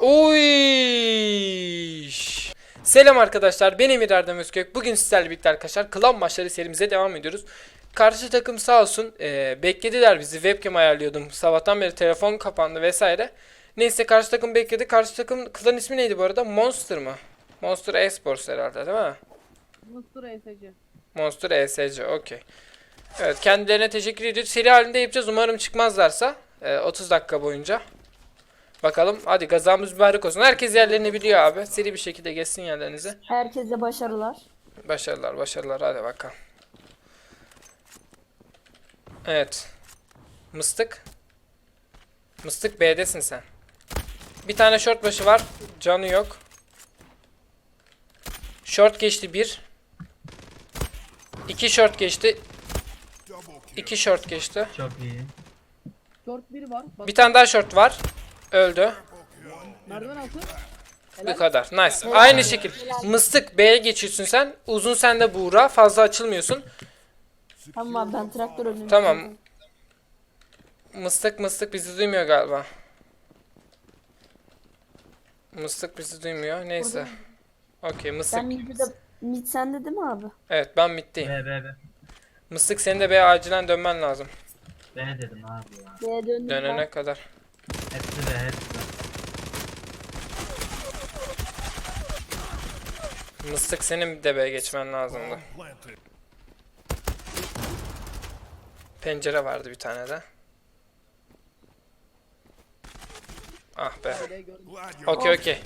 Oy! Selam arkadaşlar ben Emir Erdem Özkök. Bugün sizlerle birlikte arkadaşlar klan maçları serimize devam ediyoruz. Karşı takım sağ olsun eee, beklediler bizi webcam ayarlıyordum. Sabahtan beri telefon kapandı vesaire. Neyse karşı takım bekledi. Karşı takım klan ismi neydi bu arada? Monster mı? Monster Esports herhalde değil mi? Mısır ESC. Monster ESC okey. Evet kendilerine teşekkür ediyoruz. Seri halinde yapacağız. Umarım çıkmazlarsa. eee, 30 dakika boyunca. Bakalım hadi gazamız mübarek olsun. Herkes yerlerini biliyor abi. Seri bir şekilde geçsin yerlerinize. Herkese başarılar. Başarılar başarılar hadi bakalım. Evet. Mıstık. Mıstık B'desin sen. Bir tane short başı var. Canı yok. Short geçti bir. İki short geçti. İki short geçti. Çok iyi. Short biri var. Bak Bir tane daha short var. Öldü. merdiven altı. Bu kadar. Nice. Aynı şekil. Mıstık B'ye geçiyorsun sen. Uzun sende Buğra. Fazla açılmıyorsun. Tamam abi ben traktör önüne Tamam. Mıstık mıstık bizi duymuyor galiba. Mıstık bizi duymuyor. Neyse. Okey mıstık. Ben mid'i de mid sende değil mi abi? Evet ben middeyim. B B B. Mıstık senin de B'ye acilen dönmen lazım. B dedim abi ya. B'ye döndüm. Dönene kadar. Hepsi B hepsi. Mıstık senin de B'ye geçmen lazımdı. Pencere vardı bir tane de. Ah be. Okey okey.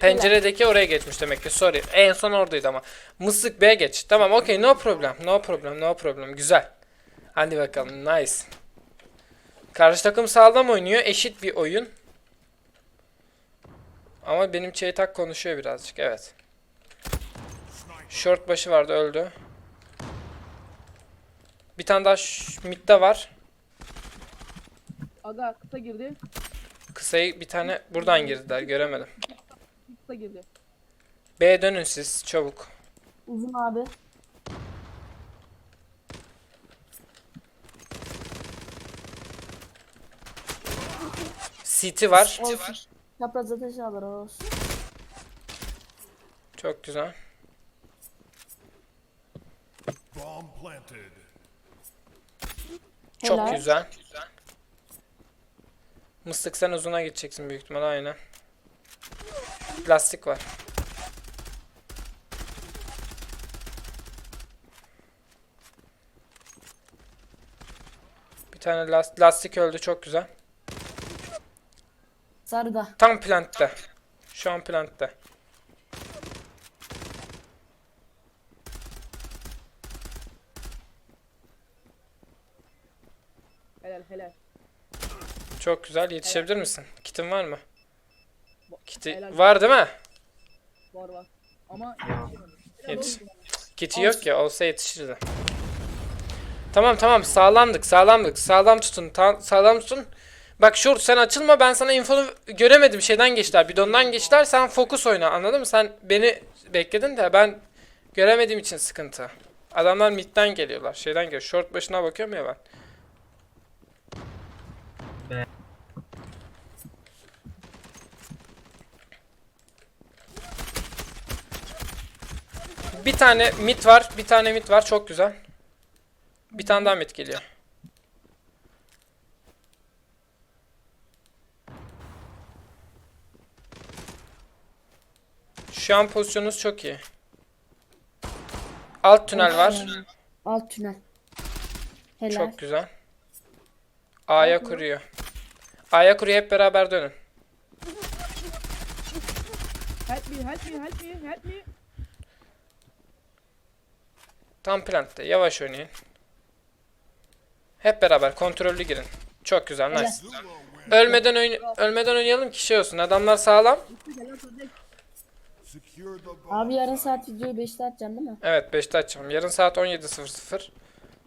Penceredeki oraya geçmiş demek ki. Sorry. En son oradaydı ama. Mıslık B'ye geç. Tamam okey no problem. No problem. No problem. Güzel. Hadi bakalım. Nice. Karşı takım sağlam oynuyor. Eşit bir oyun. Ama benim Çeytak konuşuyor birazcık. Evet. Short başı vardı öldü. Bir tane daha midde var. Aga kısa girdi. Kısayı bir tane buradan girdiler. Göremedim. Kısa girdi. B'ye dönün siz çabuk. Uzun abi. CT var. Olsun. Çapraz ateş alır olsun. Çok güzel. Bomb planted. Çok Helal. güzel. Mıstık sen uzuna gideceksin büyük ihtimal aynen. Plastik var. Bir tane las- lastik öldü çok güzel. Sarıda. Tam plantte. Şu an plantte. Helal helal. Çok güzel. Yetişebilir misin? Kitin var mı? Kiti Helal. var değil mi? Var var. Ama Yetiş. Kiti yok ya olsa yetişirdi. Tamam tamam sağlamdık sağlamdık sağlam tutun ta- sağlam tutun. Bak short sen açılma ben sana infonu göremedim şeyden geçtiler bidondan geçtiler sen fokus oyna anladın mı? Sen beni bekledin de ben göremediğim için sıkıntı. Adamlar midden geliyorlar şeyden geliyor short başına bakıyorum ya ben. Bir tane mid var bir tane mid var çok güzel. Bir tane daha mid geliyor. Şu an pozisyonunuz çok iyi. Alt tünel var. Alt tünel. Helal. Çok güzel. A'ya kuruyor. A'ya kuruyor hep beraber dönün. help me help me help me help me. Tam plantte. Yavaş oynayın. Hep beraber kontrollü girin. Çok güzel. Nice. Ölmeden oyn ölmeden oynayalım ki şey olsun. Adamlar sağlam. Abi yarın saat videoyu 5'te atacaksın değil mi? Evet 5'te açacağım. Yarın saat 17.00.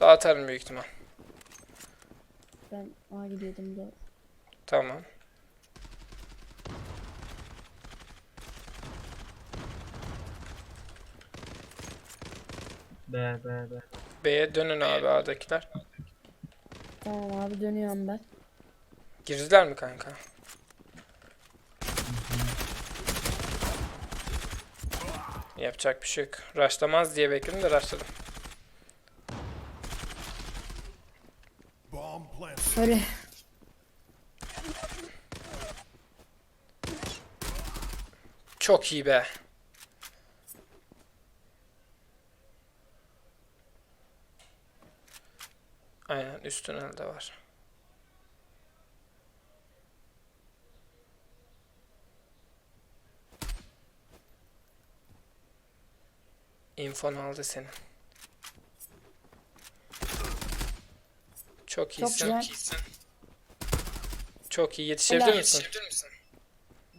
Dağıtarım büyük ihtimal. Ben A gidiyordum da. Tamam. B B B. B'ye dönün abi A'dakiler. Tamam abi dönüyorum ben. Girdiler mi kanka? Yapacak bir şey yok. Rushlamaz diye bekledim de planted. Söyle. Çok iyi be. Aynen üst tünelde var. Infon aldı senin. Çok Çok iyisin. Çok iyi. Yetişebilir Helal. misin?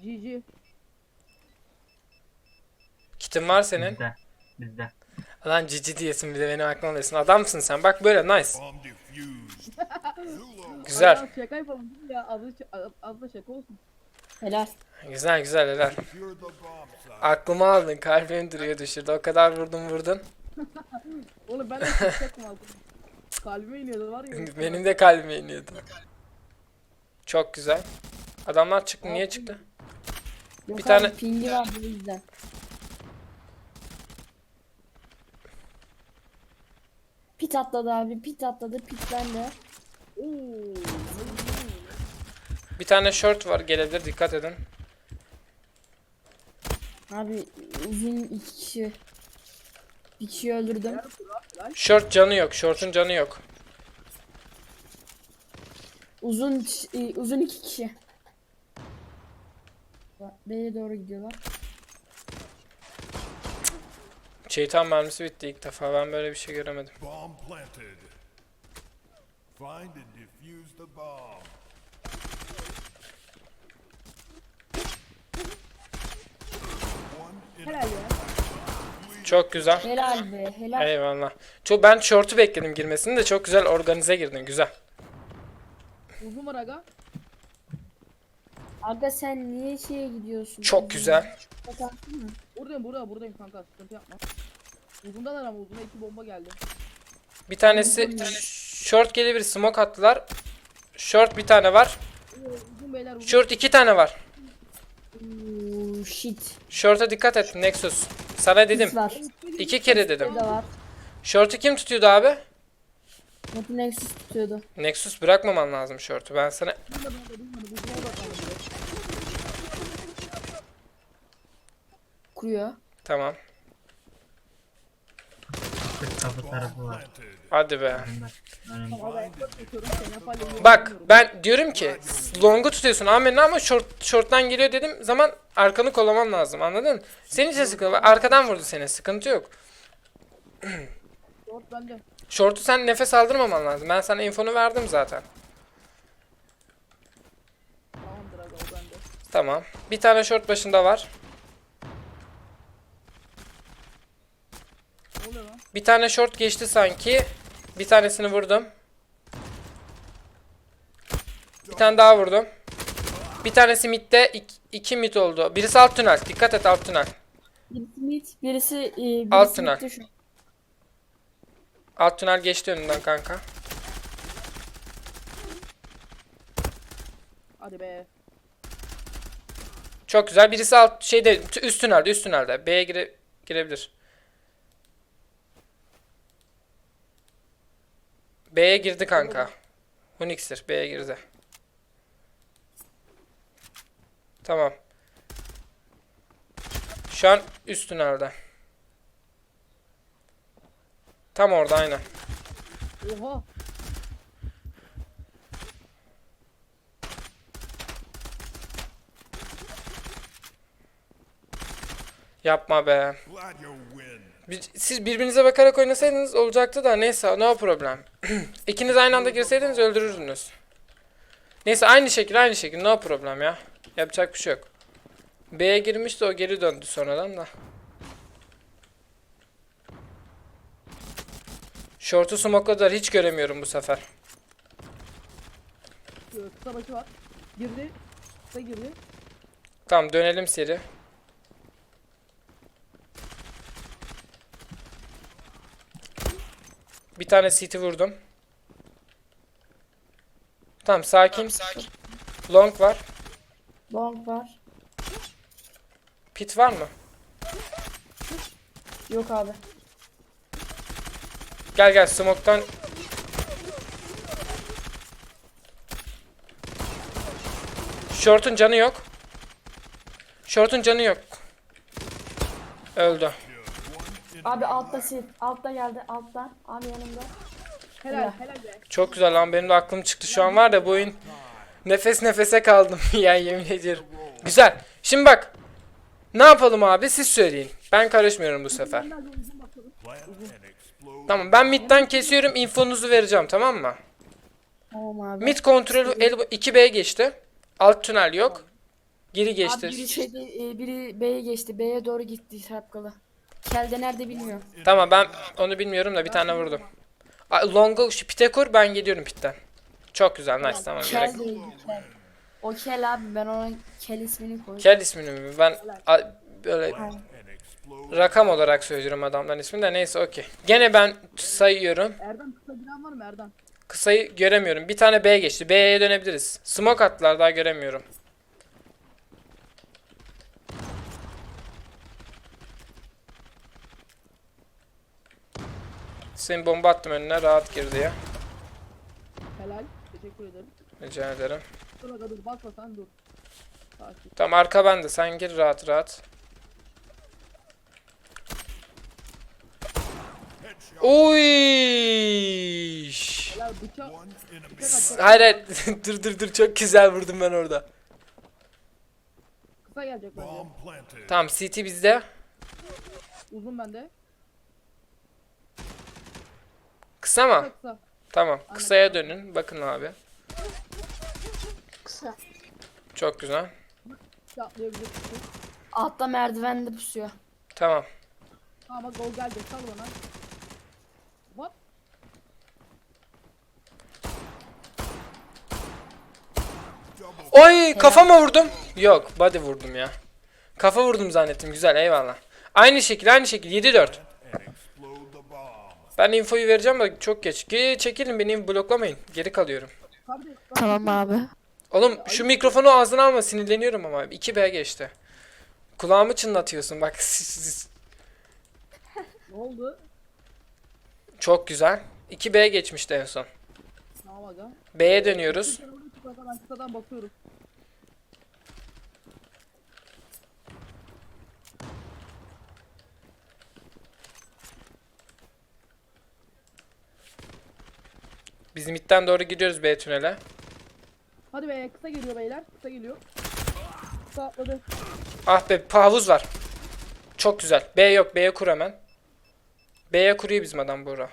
GG. Kitin var senin. Bizde. Bizde. Lan cici diyesin bir de benim aklıma alıyorsun. Adamsın sen. Bak böyle nice. Güzel. Ay, şaka yapalım ya? Az da şaka olsun. Helal. Güzel güzel helal. Aklımı aldın. Kalbim duruyor düşürdü. O kadar vurdun vurdun. Oğlum ben de altına. Kalbime iniyordu var ya. Benim de kalbime iniyordu. Çok güzel. Adamlar çıktı. Niye çıktı? Yok Bir abi, tane- pingi var bu yüzden. Pit atladı abi. Pit atladı. Pit bende. Oo. Bir tane short var. Gelebilir. Dikkat edin. Abi uzun iki kişi. Bir kişiyi öldürdüm. Short canı yok. Short'un canı yok. Uzun e, uzun iki kişi. B'ye doğru gidiyorlar. Şeytan mermisi bitti ilk defa. Ben böyle bir şey göremedim. Bomb planted. Find and defuse the bomb. Helal ya. Çok güzel. Helal be. Helal. Eyvallah. Çok ben short'u bekledim girmesini de çok güzel organize girdin. Güzel. Uzun var aga. Aga sen niye şeye gidiyorsun? Çok güzel. Bakarsın mı? Buradayım burada buradayım kanka sıkıntı yapma. Uzundalar ama uzuna iki bomba geldi. Bir tanesi short gelebilir. Smoke attılar. Short bir tane var. Uzun beyler uzun. Short iki tane var. Oo, shit. Short'a dikkat et Nexus. Sana dedim. Var. İki kere dedim. Bir de var. Short'u kim tutuyordu abi? Nexus tutuyordu. Nexus bırakmaman lazım short'u. Ben sana. Kuruyor. tamam. Kapı tarafı var. Hadi be. Bak ben diyorum ki long'u tutuyorsun amenna ama short short'tan geliyor dedim zaman arkanı kollaman lazım anladın? Senin için sıkıntı. Arkadan vurdu seni. Sıkıntı yok. Short bende. Short'u sen nefes aldırmaman lazım. Ben sana infonu verdim zaten. Tamamdır aga o bende. Tamam. Bir tane short başında var. Ne oluyor lan? Bir tane short geçti sanki. Bir tanesini vurdum. Bir tane daha vurdum. Bir tanesi midde. Ik iki mid oldu. Birisi alt tünel. Dikkat et alt tünel. Birisi mid, birisi, e, birisi Alt tünel. Alt tünel geçti önünden kanka. Hadi be. Çok güzel. Birisi alt şeyde üst tünelde, üst tünelde. B'ye gire, girebilir. B'ye girdi kanka. Hunix'tir. B'ye girdi. Tamam. Şu an üst tünelde. Tam orada aynen. Oha. Yapma be. Bir- Siz birbirinize bakarak oynasaydınız olacaktı da neyse no problem. İkiniz aynı anda girseydiniz öldürürdünüz. Neyse aynı şekil aynı şekil no problem ya. Yapacak bir şey yok. B'ye girmişti o geri döndü sonradan da. Short'u smokladılar hiç göremiyorum bu sefer. Ee, Kısa başı var. Girdi. Kısa girdi. Tamam dönelim seri. Bir tane CT vurdum. Tamam sakin. Long var. Long var. Pit var mı? Yok abi. Gel gel smoke'tan. Short'un canı yok. Short'un canı yok. Öldü. Abi altta sil. Altta geldi. Altta. Abi yanımda. Helal helal be. Çok güzel lan benim de aklım çıktı şu an var da bu oyun nefes nefese kaldım ya yemin ediyorum. Güzel. Şimdi bak. Ne yapalım abi siz söyleyin. Ben karışmıyorum bu sefer. Tamam ben midden kesiyorum infonuzu vereceğim tamam mı? Tamam abi. Mid kontrolü el 2B geçti. Alt tünel yok. Geri Abi geçti. biri şeyde, e, biri B'ye geçti. B'ye doğru gitti şapkalı. Kel nerede bilmiyorum. Tamam ben onu bilmiyorum da bir tane vurdum. Long'u şu pite kur ben gidiyorum pitten. Çok güzel nice tamam. gerek- Kel değil. Kel. O Kel abi ben ona Kel ismini koydum. Kel ismini mi? Ben a- böyle rakam olarak söylüyorum adamların ismini de neyse okey. Gene ben sayıyorum. Erdem kısa giren var mı Erdem? Kısayı göremiyorum. Bir tane B geçti. B'ye dönebiliriz. Smoke attılar daha göremiyorum. Senin bomba attım önüne rahat girdi ya. Helal. Teşekkür ederim. Rica ederim. Dur aga dur basma sen dur. Sakin. Tamam arka bende. Sen gir rahat rahat. Uy. Helal bıçak. One enemy. Bıçak at. Hayır hayır. dur dur dur çok güzel vurdum ben orada. Kısa gelecek bence. Tamam CT bizde. Uzun bende. Kısa mı? Kısa. Tamam. Kısaya dönün. Bakın abi. Kısa. Çok güzel. Atlayabilirsin. Altta merdivende pusuyor. Tamam. Tamam bak gol gelecek sal bana. What? Oy kafama vurdum. Yok body vurdum ya. Kafa vurdum zannettim. Güzel eyvallah. Aynı şekil aynı şekil 7-4. And explode the bomb. Ben infoyu vereceğim da çok geç. Geri çekilin beni bloklamayın. Geri kalıyorum. Tamam abi. Oğlum şu mikrofonu ağzına alma sinirleniyorum ama. 2B geçti. Kulağımı çınlatıyorsun bak. Ne oldu? çok güzel. 2B geçmişti en son. Aga. B'ye dönüyoruz. Sen onu tut aga ben kısadan bakıyorum. Biz midden doğru gidiyoruz B tünele. Hadi be kısa geliyor beyler. Kısa geliyor. Kısa atladı. Ah be havuz var. Çok güzel. B yok. B'ye kur hemen. B'ye kuruyor bizim adam Buğra.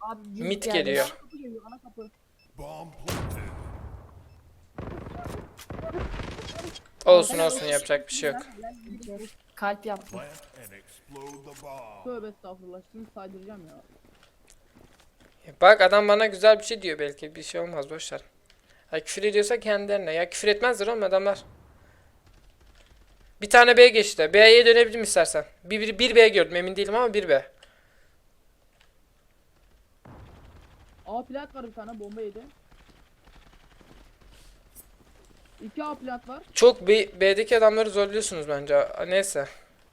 Abi Mid geldi. geliyor. Kapı geliyor ana kapı. Olsun olsun yapacak bir şey yok. Kalp yaptı. Plant and explode the bomb. Tövbe estağfurullah. Şimdi saydıracağım ya. Bak adam bana güzel bir şey diyor belki. Bir şey olmaz boşver. Ya küfür ediyorsa kendilerine. Ya küfür etmezler oğlum adamlar. Bir tane B geçti. B'ye dönebilirim istersen. Bir, bir, bir B gördüm emin değilim ama bir B. A plant var bir tane bomba yedi. İki A plant var. Çok B, B'deki adamları zorluyorsunuz bence. Neyse.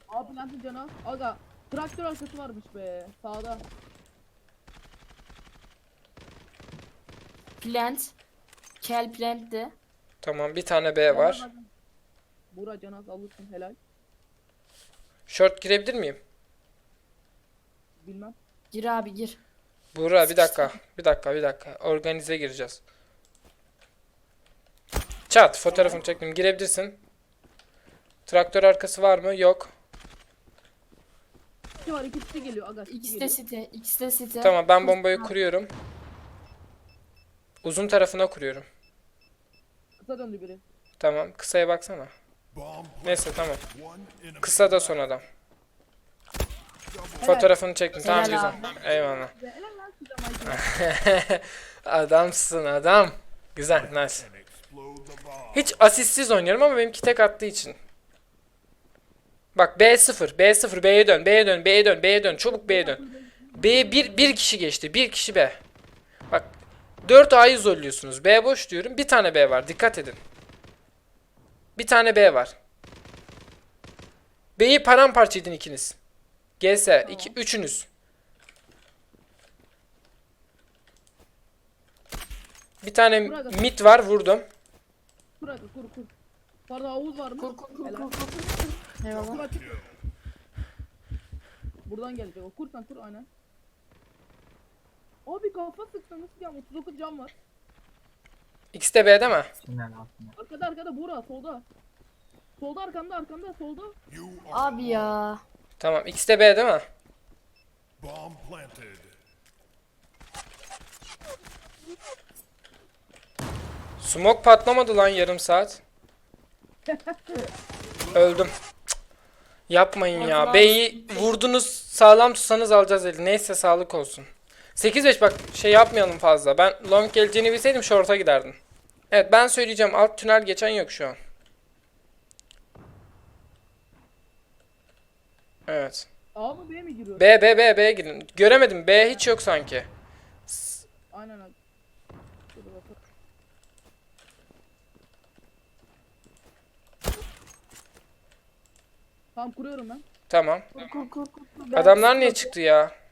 A plantın canı. Aga traktör arkası varmış be. Sağda. Plant. Kel plantti. Tamam bir tane B var. Bura canı az alırsın helal. Short girebilir miyim? Bilmem. Gir abi gir. Buğra bir dakika. Bir dakika bir dakika. Organize gireceğiz. Çat fotoğrafını çektim. Girebilirsin. Traktör arkası var mı? Yok. İki var ikisi geliyor aga. ikisi İkisi de geliyor. site. İkisi de site. Tamam ben bombayı kuruyorum. Uzun tarafına kuruyorum. Kısa döndü biri. Tamam. Kısaya baksana. Neyse tamam. Kısa da son adam. Fotoğrafını çektim. Tamam Helal güzel. Eyvallah. Adamsın adam. Güzel nice. Hiç asistsiz oynuyorum ama benimki tek attığı için. Bak B0, B0, B'ye dön, B'ye dön, B'ye dön, B'ye dön, çabuk B'ye dön. B'ye bir, bir kişi geçti, bir kişi B. Bak 4 A'yı zorluyorsunuz. B boş diyorum, bir tane B var, dikkat edin. Bir tane B var. B'yi paramparça edin ikiniz. GS. iki, üçünüz. Bir tane Burada. mid var vurdum. Kur hadi kur kur. Pardon havuz var mı? Kur kur kur Helal. kur kur. Eyvallah. Buradan gelecek o. Kur sen kur aynen. Abi kafa sıktı nasıl ya? 39 cam var. İkisi de B'de mi? Tünel altında. Arkada arkada Buğra solda. Solda arkamda arkamda solda. Abi ya. Tamam. İkisi de B değil mi? bomb planted. Smoke patlamadı lan yarım saat. Öldüm. Cık. Yapmayın ya. B'yi vurdunuz sağlam tutsanız alacağız eli. Neyse sağlık olsun. 8-5 bak şey yapmayalım fazla. Ben long geleceğini bilseydim short'a giderdim. Evet ben söyleyeceğim alt tünel geçen yok şu an. Evet. A mı B mi giriyor? B B B B'ye gidin. Göremedim. B hiç yok sanki. Aynen abi. Tamam kuruyorum ben. Tamam. Kur kur kur kur. kur. Adamlar niye çıktı ya?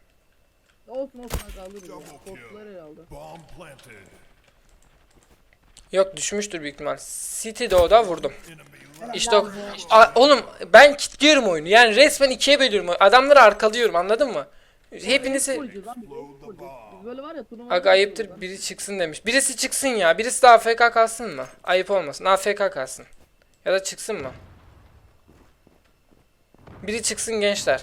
Olsun olsun alırız ya. Korktular herhalde. Bomb planted. Yok düşmüştür büyük ihtimal. City'de o da vurdum. İşte o. A- oğlum ben kilitliyorum oyunu. Yani resmen ikiye bölüyorum. Adamları arkalıyorum anladın mı? Hepinizi... Aga ayıptır biri çıksın demiş. Birisi çıksın ya. Birisi de AFK kalsın mı? Ayıp olmasın. AFK kalsın. Ya da çıksın mı? Biri çıksın gençler.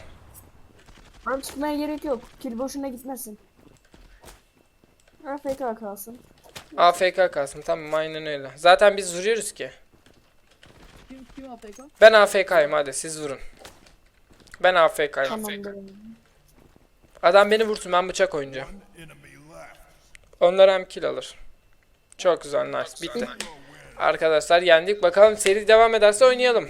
Abi çıkmaya gerek yok. Kill boşuna gitmesin. AFK kalsın. AFK kalsın. Tamam aynen öyle. Zaten biz vuruyoruz ki. Kim kim AFK? Ben AFK'yim hadi siz vurun. Ben AFK'yim. Tamamdır. Adam beni vursun ben bıçak oynayacağım. Onlar hem kill alır. Çok güzel nice bitti. Arkadaşlar yendik. Bakalım seri devam ederse oynayalım.